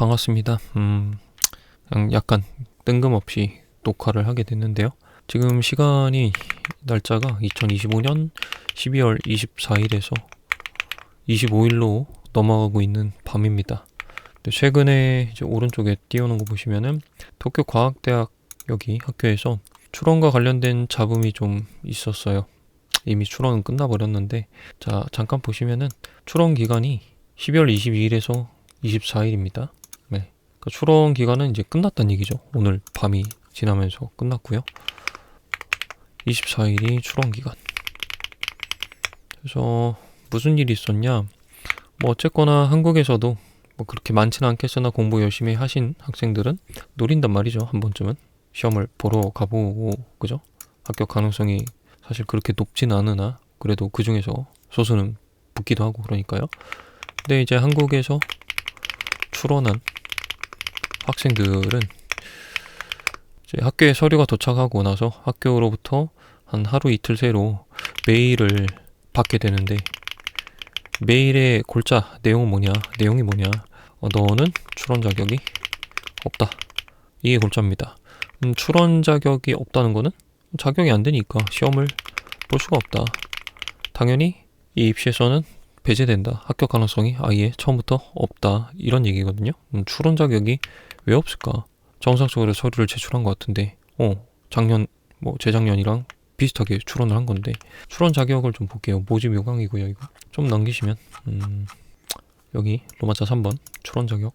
반갑습니다. 음, 그냥 약간 뜬금없이 녹화를 하게 됐는데요. 지금 시간이 날짜가 2025년 12월 24일에서 25일로 넘어가고 있는 밤입니다. 최근에 오른쪽에 띄우는 거 보시면은 도쿄 과학대학 여기 학교에서 출원과 관련된 잡음이 좀 있었어요. 이미 출원은 끝나버렸는데 자 잠깐 보시면은 출원 기간이 12월 22일에서 24일입니다. 네, 그러니까 출원 기간은 이제 끝났다는 얘기죠. 오늘 밤이 지나면서 끝났고요. 24일이 출원 기간. 그래서 무슨 일이 있었냐? 뭐 어쨌거나 한국에서도 뭐 그렇게 많지는 않겠으나 공부 열심히 하신 학생들은 노린단 말이죠. 한 번쯤은 시험을 보러 가보고 그죠? 합격 가능성이 사실 그렇게 높진 않으나 그래도 그 중에서 소수는 붙기도 하고 그러니까요. 근데 이제 한국에서 출원한 학생들은 학교에 서류가 도착하고 나서 학교로부터 한 하루 이틀 새로 메일을 받게 되는데 메일의 골자 내용은 뭐냐 내용이 뭐냐 어, 너는 출원 자격이 없다. 이게 골자입니다. 음, 출원 자격이 없다는 거는 자격이 안 되니까 시험을 볼 수가 없다. 당연히 이 입시에서는 배제된다. 합격 가능성이 아예 처음부터 없다. 이런 얘기거든요. 음, 출원 자격이 왜 없을까? 정상적으로 서류를 제출한 것 같은데. 어 작년 뭐 재작년이랑 비슷하게 출원을 한 건데. 출원 자격을 좀 볼게요. 모집 요강이고요 이거. 좀 넘기시면. 음, 여기 로마자 3번 출원 자격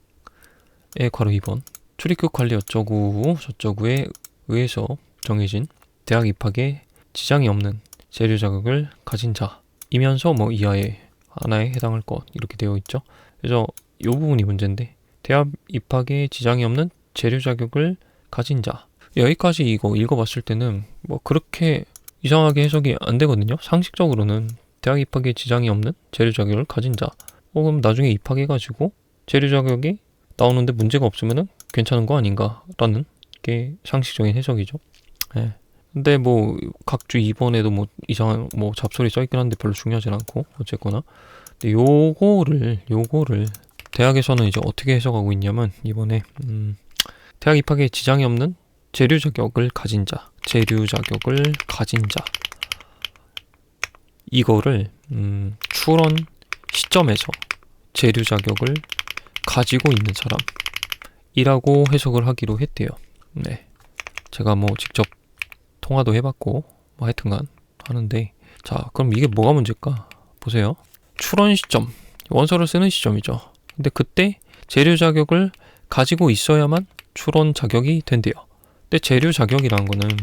에 괄호 2번. 출입국 관리 어쩌구 저쩌구에 의해서 정해진 대학 입학에 지장이 없는 재료 자격을 가진 자이면서 뭐 이하의 하나에 해당할 것. 이렇게 되어 있죠. 그래서 이 부분이 문제인데 대학 입학에 지장이 없는 재료 자격을 가진 자 여기까지 이거 읽어봤을 때는 뭐 그렇게 이상하게 해석이 안 되거든요. 상식적으로는 대학 입학에 지장이 없는 재료 자격을 가진 자. 어, 그럼 나중에 입학해가지고 재료 자격이 나오는데 문제가 없으면은 괜찮은 거 아닌가라는 게 상식적인 해석이죠. 예. 근데 뭐 각주 2번에도 뭐 이상한 뭐 잡소리 써 있긴 한데 별로 중요하진 않고 어쨌거나 근데 요거를 요거를 대학에서는 이제 어떻게 해석하고 있냐면 이번에 음 대학 입학에 지장이 없는 재료 자격을 가진 자, 재료 자격을 가진 자 이거를 음, 출원 시점에서 재료 자격을 가지고 있는 사람이라고 해석을 하기로 했대요. 네, 제가 뭐 직접 통화도 해봤고 뭐 하여튼간 하는데 자 그럼 이게 뭐가 문제일까 보세요. 출원 시점 원서를 쓰는 시점이죠. 근데 그때 재료 자격을 가지고 있어야만 출원 자격이 된대요. 근데 재료 자격이라는 거는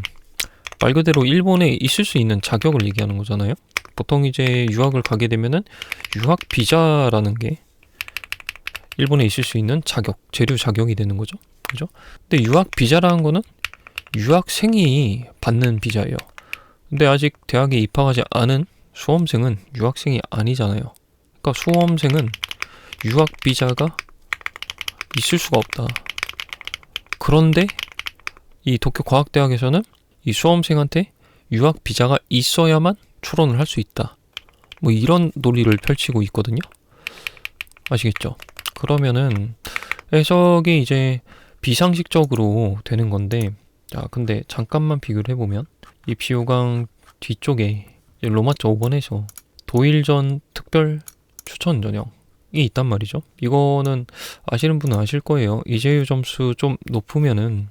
말 그대로 일본에 있을 수 있는 자격을 얘기하는 거잖아요. 보통 이제 유학을 가게 되면은 유학 비자라는 게 일본에 있을 수 있는 자격, 재료 자격이 되는 거죠. 그죠? 근데 유학 비자라는 거는 유학생이 받는 비자예요. 근데 아직 대학에 입학하지 않은 수험생은 유학생이 아니잖아요. 그러니까 수험생은 유학 비자가 있을 수가 없다. 그런데 이 도쿄 과학대학에서는 이 수험생한테 유학 비자가 있어야만 출원을 할 수 있다. 뭐 이런 논리를 펼치고 있거든요. 아시겠죠? 그러면은 해석이 이제 비상식적으로 되는 건데, 자, 근데 잠깐만 비교를 해보면 입시 요강 뒤쪽에 로마자 5번에서 도일전 특별 추천 전형이 있단 말이죠. 이거는 아시는 분은 아실 거예요. 이재유 점수 좀 높으면은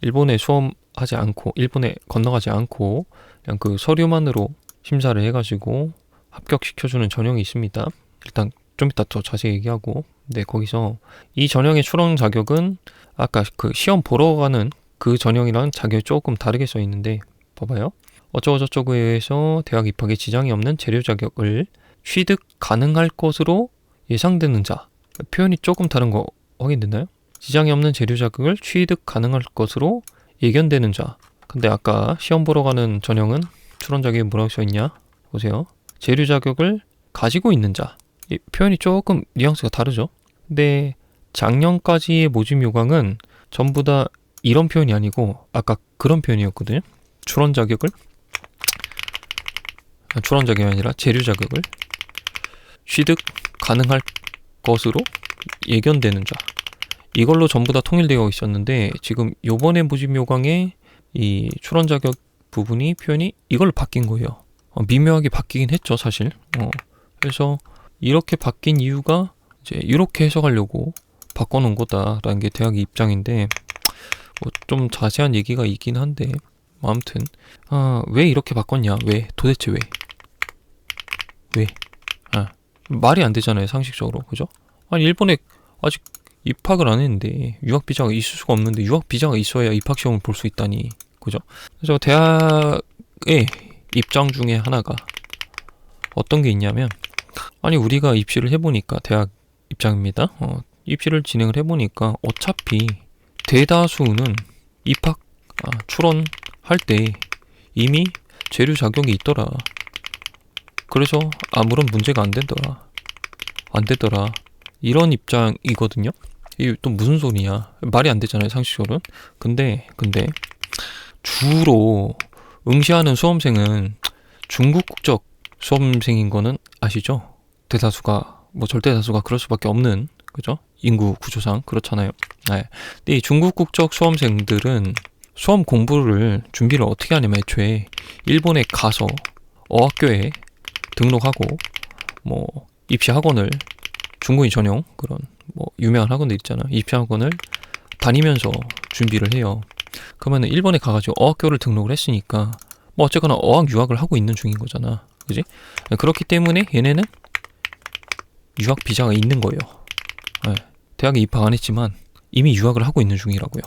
일본에 수험하지 않고 일본에 건너가지 않고 그냥 그 서류만으로 심사를 해가지고 합격시켜주는 전형이 있습니다. 일단 좀 이따 더 자세히 얘기하고 네 거기서 이 전형의 출원 자격은 아까 그 시험 보러 가는 그 전형이랑 자격이 조금 다르게 써 있는데 봐봐요. 어쩌고저쩌고에 의해서 대학 입학에 지장이 없는 재료 자격을 취득 가능할 것으로 예상되는 자 표현이 조금 다른 거 확인됐나요? 지장이 없는 재료 자격을 취득 가능할 것으로 예견되는 자. 근데 아까 시험 보러 가는 전형은 출원 자격이 뭐라고 써 있냐? 보세요. 재료 자격을 가지고 있는 자. 이 표현이 조금 뉘앙스가 다르죠. 근데 작년까지의 모집 요강은 전부 다 이런 표현이 아니고 아까 그런 표현이었거든요. 출원 자격을 아, 출원 자격이 아니라 재료 자격을 취득 가능할 것으로 예견되는 자. 이걸로 전부 다 통일되어 있었는데 지금 요번에 요강에 이 출원 자격 부분이 표현이 이걸로 바뀐 거예요. 어, 미묘하게 바뀌긴 했죠, 사실. 어, 그래서 이렇게 바뀐 이유가 이제 이렇게 해석하려고 바꿔놓은 거다라는 게 대학의 입장인데 뭐 좀 자세한 얘기가 있긴 한데 뭐 아무튼 아, 왜 이렇게 바꿨냐? 왜? 도대체 왜? 왜? 아, 말이 안 되잖아요, 상식적으로. 그죠? 아니, 일본에 아직 입학을 안 했는데 유학 비자가 있을 수가 없는데 유학 비자가 있어야 입학 시험을 볼 수 있다니. 그죠? 그래서 대학의 입장 중에 하나가 어떤 게 있냐면 아니 우리가 입시를 해보니까 대학 입장입니다. 어, 입시를 진행을 해보니까 어차피 대다수는 입학 아, 출원할 때 이미 재료 자격이 있더라. 그래서 아무런 문제가 안 되더라. 안 되더라. 이런 입장이거든요. 이게 또 무슨 소리냐? 말이 안 되잖아요, 상식적으로는. 근데 근데 주로 응시하는 수험생은 중국 국적 수험생인 거는 아시죠? 대다수가 뭐 절대 다수가 그럴 수밖에 없는 그죠? 인구 구조상 그렇잖아요. 네. 근데 이 중국 국적 수험생들은 수험 공부를 준비를 어떻게 하냐면 애초에 일본에 가서 어학교에 등록하고 뭐 입시 학원을 중국인 전용 그런 뭐 유명한 학원들 있잖아요. 입시 학원을 다니면서 준비를 해요. 그러면은 일본에 가가지고 어학교를 등록을 했으니까 뭐 어쨌거나 어학 유학을 하고 있는 중인 거잖아. 그지? 그렇기 때문에 얘네는 유학 비자가 있는 거예요. 네. 대학에 입학 안 했지만 이미 유학을 하고 있는 중이라고요.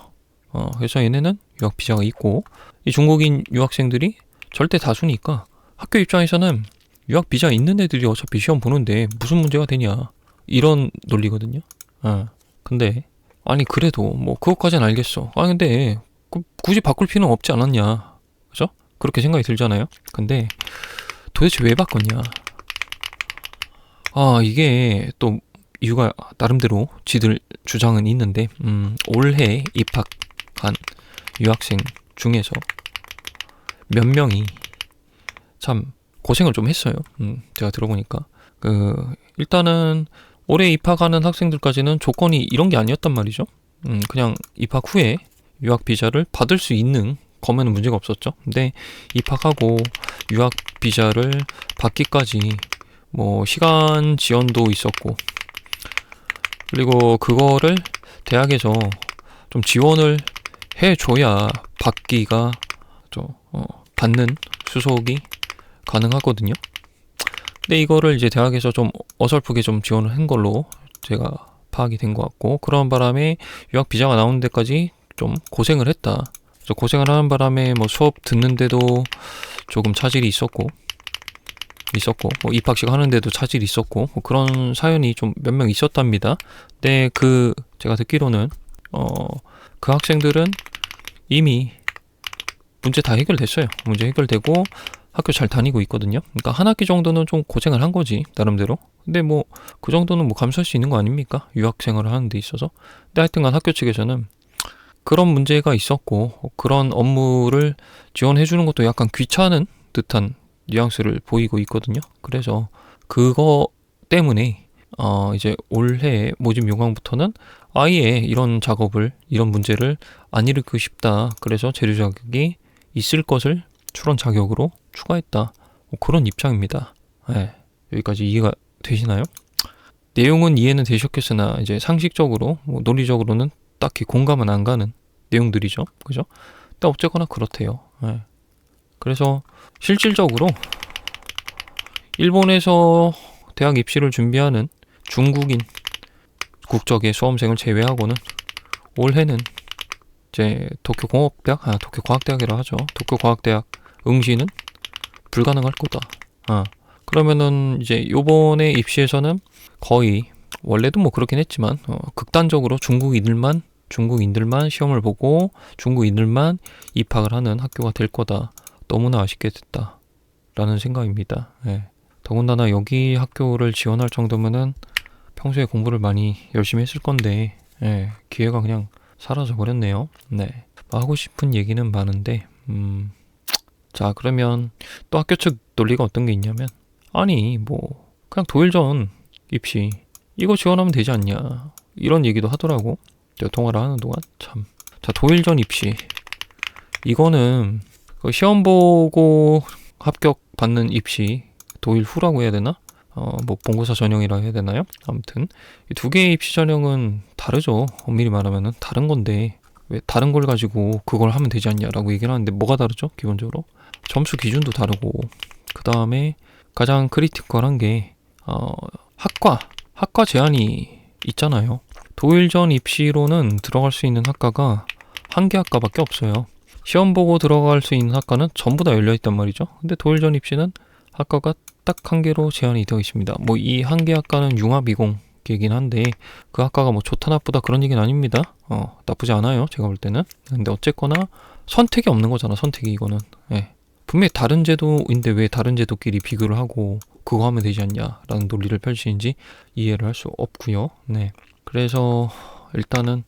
어, 그래서 얘네는 유학 비자가 있고 이 중국인 유학생들이 절대 다수니까 학교 입장에서는 유학 비자 있는 애들이 어차피 시험 보는데 무슨 문제가 되냐 이런 논리거든요. 어. 근데 아니 그래도 뭐 그것까지는 알겠어. 아 근데 그, 굳이 바꿀 필요는 없지 않았냐, 그죠? 그렇게 생각이 들잖아요. 근데 도대체 왜 바꿨냐? 아 이게 또 이유가 나름대로 지들 주장은 있는데 음, 올해 입학한 유학생 중에서 몇 명이 참 고생을 좀 했어요. 음, 제가 들어보니까 그 일단은 올해 입학하는 학생들까지는 조건이 이런 게 아니었단 말이죠. 음, 그냥 입학 후에 유학 비자를 받을 수 있는 거면은 문제가 없었죠. 근데 입학하고 유학 비자를 받기까지 뭐 시간 지연도 있었고 그리고 그거를 대학에서 좀 지원을 해줘야 받기가 저 어, 받는 수속이 가능하거든요. 근데 이거를 이제 대학에서 좀 어설프게 좀 지원을 한 걸로 제가 파악이 된 것 같고 그런 바람에 유학 비자가 나오는 데까지 좀 고생을 했다. 그래서 고생을 하는 바람에 뭐 수업 듣는데도 조금 차질이 있었고 있었고 뭐 입학식 하는데도 차질이 있었고 뭐 그런 사연이 좀 몇 명 있었답니다. 근데 그 제가 듣기로는 어 그 학생들은 이미 문제 다 해결됐어요. 문제 해결되고 학교 잘 다니고 있거든요. 그러니까 한 학기 정도는 좀 고생을 한 거지 나름대로. 근데 뭐 그 정도는 뭐 감수할 수 있는 거 아닙니까? 유학 생활을 하는 데 있어서. 근데 하여튼간 학교 측에서는 그런 문제가 있었고 그런 업무를 지원해 주는 것도 약간 귀찮은 듯한 뉘앙스를 보이고 있거든요. 그래서 그거 때문에 어 이제 올해 모집 요강부터는 아예 이런 작업을 이런 문제를 안 일으키고 싶다. 그래서 재료 자격이 있을 것을 출원 자격으로 추가했다. 뭐 그런 입장입니다. 네, 여기까지 이해가 되시나요? 내용은 이해는 되셨겠으나 이제 상식적으로 뭐 논리적으로는 딱히 공감은 안 가는 내용들이죠. 그죠? 근데 어쨌거나 그렇대요. 네. 그래서 실질적으로 일본에서 대학 입시를 준비하는 중국인 국적의 수험생을 제외하고는 올해는 이제 도쿄 공업대학, 아 도쿄 과학대학이라 하죠. 도쿄 과학대학 응시는 불가능할 거다. 아 그러면은 이제 요번에 입시에서는 거의 원래도 뭐 그렇긴 했지만 어, 극단적으로 중국인들만 중국인들만 시험을 보고 중국인들만 입학을 하는 학교가 될 거다. 너무나 아쉽게 됐다. 라는 생각입니다. 예. 더군다나 여기 학교를 지원할 정도면은 평소에 공부를 많이 열심히 했을 건데, 예, 기회가 그냥 사라져 버렸네요. 네. 뭐 하고 싶은 얘기는 많은데, 음, 자, 그러면 또 학교 측 논리가 어떤 게 있냐면, 아니, 뭐, 그냥 도일 전 입시, 이거 지원하면 되지 않냐. 이런 얘기도 하더라고. 저 통화를 하는 동안 참. 자 도일 전 입시 이거는 그 시험 보고 합격 받는 입시 도일 후라고 해야 되나? 어 뭐 본고사 전형이라 해야 되나요? 아무튼 이 두 개의 입시 전형은 다르죠. 엄밀히 말하면은 다른 건데 왜 다른 걸 가지고 그걸 하면 되지 않냐라고 얘기를 하는데 뭐가 다르죠? 기본적으로 점수 기준도 다르고 그 다음에 가장 크리티컬한 게 어, 학과 학과 제한이 있잖아요. 도일 전 입시로는 들어갈 수 있는 학과가 한 개 학과밖에 없어요. 시험 보고 들어갈 수 있는 학과는 전부 다 열려 있단 말이죠. 근데 도일 전 입시는 학과가 딱 한 개로 제한이 되어 있습니다. 뭐 이 한 개 학과는 융합이공이긴 한데 그 학과가 뭐 좋다 나쁘다 그런 얘기는 아닙니다. 어, 나쁘지 않아요. 제가 볼 때는. 근데 어쨌거나 선택이 없는 거잖아. 선택이 이거는. 예. 분명히 다른 제도인데 왜 다른 제도끼리 비교를 하고 그거 하면 되지 않냐라는 논리를 펼치는지 이해를 할 수 없고요. 네. 그래서 일단은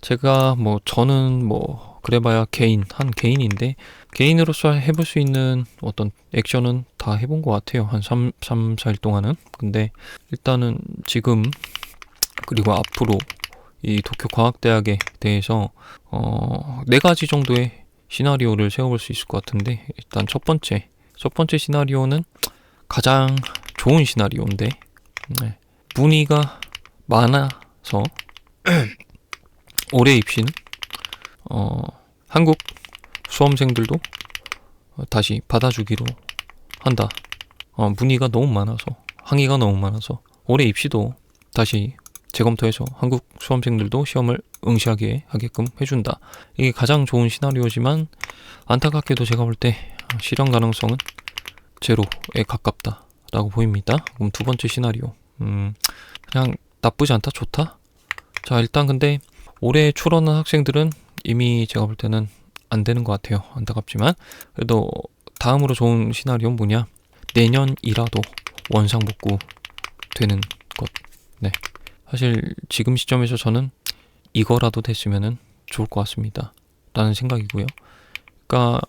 제가 뭐 저는 뭐 그래봐야 개인 한 개인인데 개인으로서 해볼 수 있는 어떤 액션은 다 해본 것 같아요. 한 3, 3, 4일 동안은. 근데 일단은 지금 그리고 앞으로 이 도쿄 과학대학에 대해서 어, 네 가지 정도의 시나리오를 세워볼 수 있을 것 같은데 일단 첫 번째 첫 번째 시나리오는 가장 좋은 시나리오인데 네. 문의가 많아서 올해 입시는 어, 한국 수험생들도 어, 다시 받아주기로 한다. 어, 문의가 너무 많아서 항의가 너무 많아서 올해 입시도 다시 재검토해서 한국 수험생들도 시험을 응시하게 하게끔 해준다. 이게 가장 좋은 시나리오지만 안타깝게도 제가 볼 때 실현 가능성은 제로에 가깝다라고 보입니다. 그럼 두 번째 시나리오, 음, 그냥 나쁘지 않다, 좋다. 자 일단 근데 올해 출원한 학생들은 이미 제가 볼 때는 안 되는 것 같아요. 안타깝지만 그래도 다음으로 좋은 시나리오는 뭐냐? 내년이라도 원상 복구 되는 것. 네. 사실 지금 시점에서 저는 이거라도 됐으면은 좋을 것 같습니다. 라는 생각이고요. 그러니까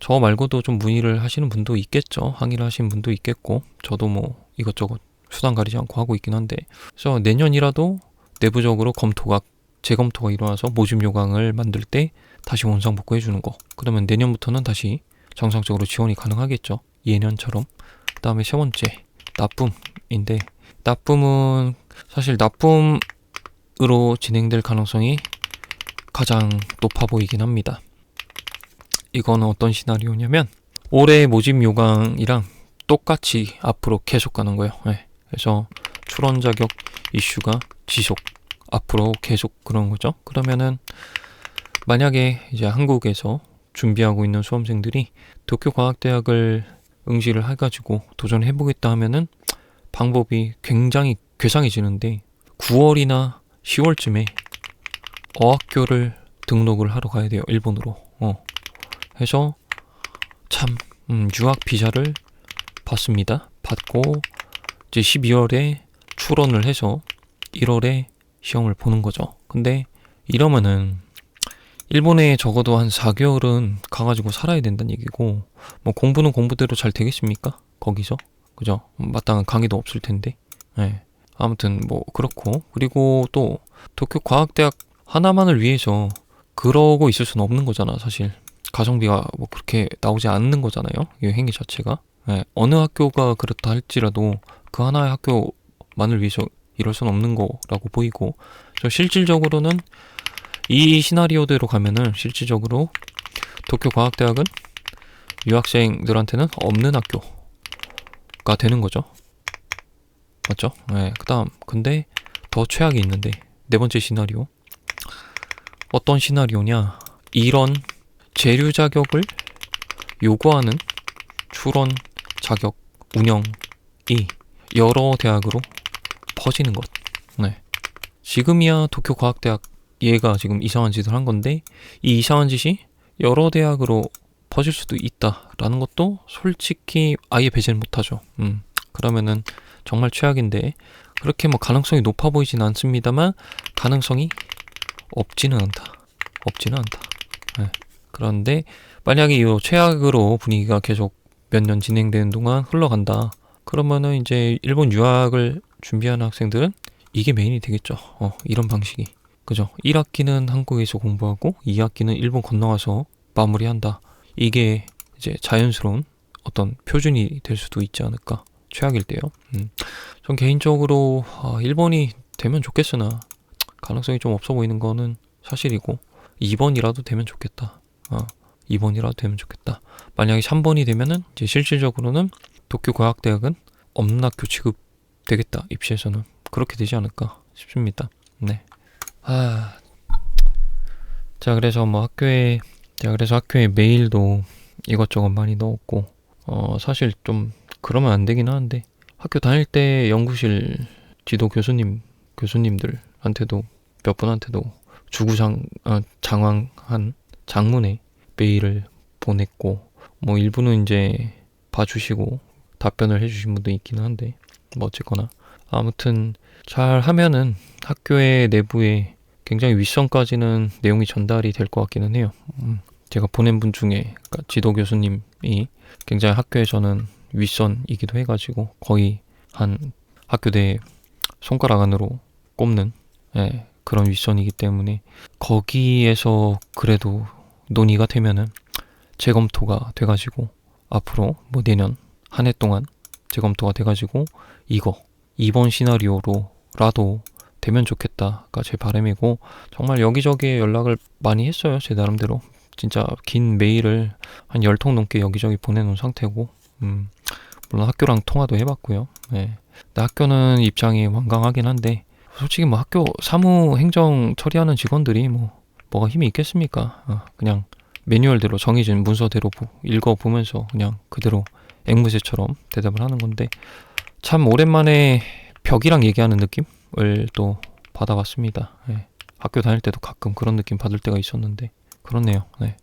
저 말고도 좀 문의를 하시는 분도 있겠죠. 항의를 하시는 분도 있겠고 저도 뭐 이것저것 수단 가리지 않고 하고 있긴 한데 그래서 내년이라도 내부적으로 검토가 재검토가 일어나서 모집 요강을 만들 때 다시 원상 복구 해 주는 거. 그러면 내년부터는 다시 정상적으로 지원이 가능하겠죠. 예년처럼. 그 다음에 세 번째 납품인데 납품은 사실 납품으로 진행될 가능성이 가장 높아 보이긴 합니다. 이거는 어떤 시나리오냐면 올해 모집 요강이랑 똑같이 앞으로 계속 가는 거예요. 네. 그래서 출원 자격 이슈가 지속 앞으로 계속 그런 거죠. 그러면은 만약에 이제 한국에서 준비하고 있는 수험생들이 도쿄 과학대학을 응시를 해가지고 도전해 보겠다 하면은 방법이 굉장히 괴상해지는데 9월이나 10월쯤에 어학교를 등록을 하러 가야 돼요 일본으로. 어. 해서 참 음, 유학 비자를 받습니다. 받고 이제 12월에 출원을 해서 1월에 시험을 보는 거죠. 근데 이러면은 일본에 적어도 한 4개월은 가가지고 살아야 된다는 얘기고 뭐 공부는 공부대로 잘 되겠습니까? 거기서 그죠? 마땅한 강의도 없을 텐데. 네. 아무튼 뭐 그렇고 그리고 또 도쿄 과학대학 하나만을 위해서 그러고 있을 수는 없는 거잖아 사실 가성비가 뭐 그렇게 나오지 않는 거잖아요 이 행위 자체가 네. 어느 학교가 그렇다 할지라도 그 하나의 학교만을 위해서 이럴 수는 없는 거라고 보이고 저 실질적으로는 이 시나리오대로 가면은 실질적으로 도쿄 과학대학은 유학생들한테는 없는 학교 가 되는 거죠. 맞죠? 네. 그 다음 근데 더 최악이 있는데 네 번째 시나리오 어떤 시나리오냐? 이런 재료 자격을 요구하는 출원 자격 운영이 여러 대학으로 퍼지는 것. 네. 지금이야 도쿄 과학대학 얘가 지금 이상한 짓을 한 건데 이 이상한 짓이 여러 대학으로 퍼질 수도 있다라는 것도 솔직히 아예 배제를 못하죠. 음, 그러면은 정말 최악인데 그렇게 뭐 가능성이 높아 보이진 않습니다만 가능성이 없지는 않다. 없지는 않다. 네. 그런데 만약에 이 최악으로 분위기가 계속 몇 년 진행되는 동안 흘러간다. 그러면은 이제 일본 유학을 준비하는 학생들은 이게 메인이 되겠죠. 어, 이런 방식이 그죠? 1학기는 한국에서 공부하고 2학기는 일본 건너가서 마무리한다. 이게 이제 자연스러운 어떤 표준이 될 수도 있지 않을까. 최악일 때요. 음. 전 개인적으로 아, 일본이 되면 좋겠으나 가능성이 좀 없어 보이는 거는 사실이고 2번이라도 되면 좋겠다. 어, 2번이라도 되면 좋겠다. 만약에 3번이 되면은 이제 실질적으로는 도쿄 과학대학은 없는 학교 취급되겠다. 입시에서는 그렇게 되지 않을까 싶습니다. 네. 아, 자 그래서 뭐 학교에 자 그래서 학교에 메일도 이것저것 많이 넣었고 어 사실 좀 그러면 안 되긴 하는데 학교 다닐 때 연구실 지도 교수님 교수님들한테도 몇 분한테도 주구장 어, 장황한 장문의 메일을 보냈고 뭐 일부는 이제 봐주시고 답변을 해주신 분도 있긴 한데 뭐 어쨌거나 아무튼 잘 하면은 학교의 내부에 굉장히 윗선까지는 내용이 전달이 될 것 같기는 해요. 음, 제가 보낸 분 중에 그러니까 지도 교수님이 굉장히 학교에서는 윗선이기도 해가지고 거의 한 학교 내 손가락 안으로 꼽는 예, 그런 윗선이기 때문에 거기에서 그래도 논의가 되면은 재검토가 돼가지고 앞으로 뭐 내년 한 해 동안 재검토가 돼가지고 이거 2번 시나리오로라도 되면 좋겠다가 제 바람이고 정말 여기저기에 연락을 많이 했어요 제 나름대로 진짜 긴 메일을 한 열 통 넘게 여기저기 보내놓은 상태고 음, 물론 학교랑 통화도 해봤고요 네. 학교는 입장이 완강하긴 한데 솔직히 뭐 학교 사무 행정 처리하는 직원들이 뭐 뭐가 힘이 있겠습니까 어, 그냥 매뉴얼대로 정해진 문서대로 읽어보면서 그냥 그대로 앵무새처럼 대답을 하는 건데 참 오랜만에 벽이랑 얘기하는 느낌을 또 받아봤습니다. 네. 학교 다닐 때도 가끔 그런 느낌 받을 때가 있었는데 그렇네요. 네.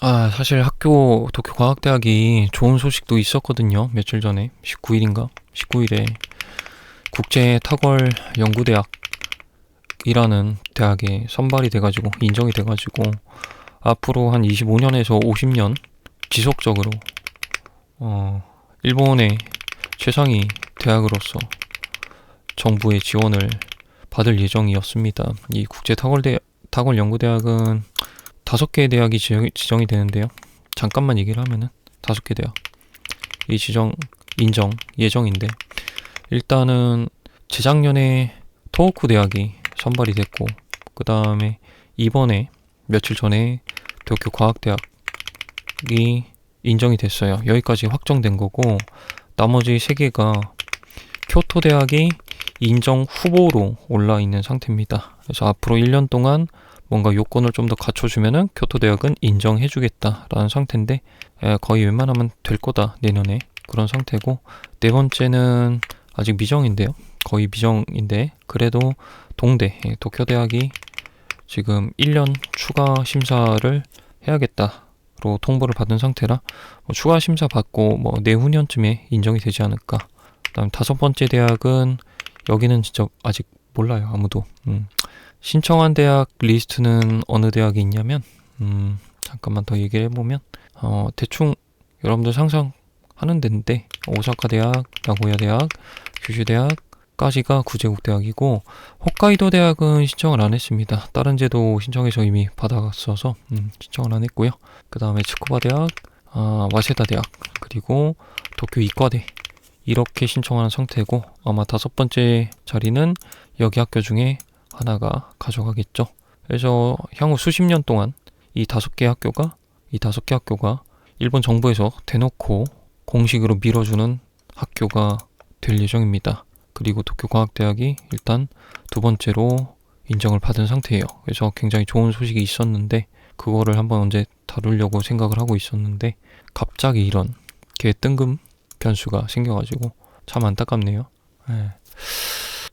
아 사실 학교 도쿄 과학대학이 좋은 소식도 있었거든요. 며칠 전에 19일인가 19일에 국제 탁월 연구대학 이라는 대학에 선발이 돼가지고 인정이 돼가지고 앞으로 한 25년에서 50년 지속적으로 어 일본의 최상위 대학으로서 정부의 지원을 받을 예정이었습니다. 이 국제 탁월대 탁월 연구대학은 다섯 개의 대학이 지정이, 지정이 되는데요. 잠깐만 얘기를 하면은 다섯 개 대학 이 지정 인정 예정인데 일단은 재작년에 토호쿠 대학이 선발이 됐고 그 다음에 이번에 며칠 전에 도쿄 과학대학이 인정이 됐어요. 여기까지 확정된 거고 나머지 세 개가 교토 대학이 인정 후보로 올라 있는 상태입니다. 그래서 앞으로 1년 동안 뭔가 요건을 좀 더 갖춰주면은 교토 대학은 인정해주겠다라는 상태인데 거의 웬만하면 될 거다 내년에 그런 상태고 네 번째는 아직 미정인데요. 거의 미정인데 그래도 동대 예, 도쿄 대학이 지금 1년 추가 심사를 해야겠다로 통보를 받은 상태라 뭐 추가 심사 받고 뭐 내후년쯤에 인정이 되지 않을까. 그다음 다섯 번째 대학은 여기는 진짜 아직 몰라요 아무도. 음. 신청한 대학 리스트는 어느 대학이 있냐면 음, 잠깐만 더 얘기를 해보면 어, 대충 여러분들 상상하는 데인데 오사카 대학, 나고야 대학, 규슈 대학, 까지가 구제국 대학이고 홋카이도 대학은 신청을 안 했습니다. 다른 제도 신청해서 이미 받아갔어서 음, 신청을 안 했고요. 그 다음에 츠쿠바 대학, 아, 와세다 대학 그리고 도쿄 이과대 이렇게 신청하는 상태고 아마 다섯 번째 자리는 여기 학교 중에 하나가 가져가겠죠. 그래서 향후 수십 년 동안 이 다섯 개 학교가 이 다섯 개 학교가 일본 정부에서 대놓고 공식으로 밀어주는 학교가 될 예정입니다. 그리고 도쿄과학대학이 일단 두 번째로 인정을 받은 상태예요. 그래서 굉장히 좋은 소식이 있었는데 그거를 한번 언제 다루려고 생각을 하고 있었는데 갑자기 이런 개 뜬금 변수가 생겨가지고 참 안타깝네요. 네.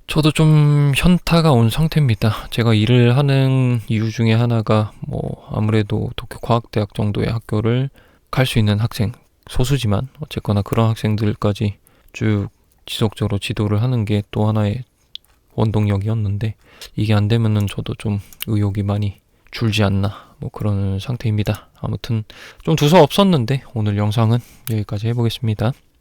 저도 좀 현타가 온 상태입니다. 제가 일을 하는 이유 중에 하나가 뭐 아무래도 도쿄 과학대학 정도의 학교를 갈 수 있는 학생 소수지만 어쨌거나 그런 학생들까지 쭉 지속적으로 지도를 하는 게 또 하나의 원동력이었는데 이게 안 되면은 저도 좀 의욕이 많이 줄지 않나 뭐 그런 상태입니다. 아무튼 좀 두서 없었는데 오늘 영상은 여기까지 해보겠습니다.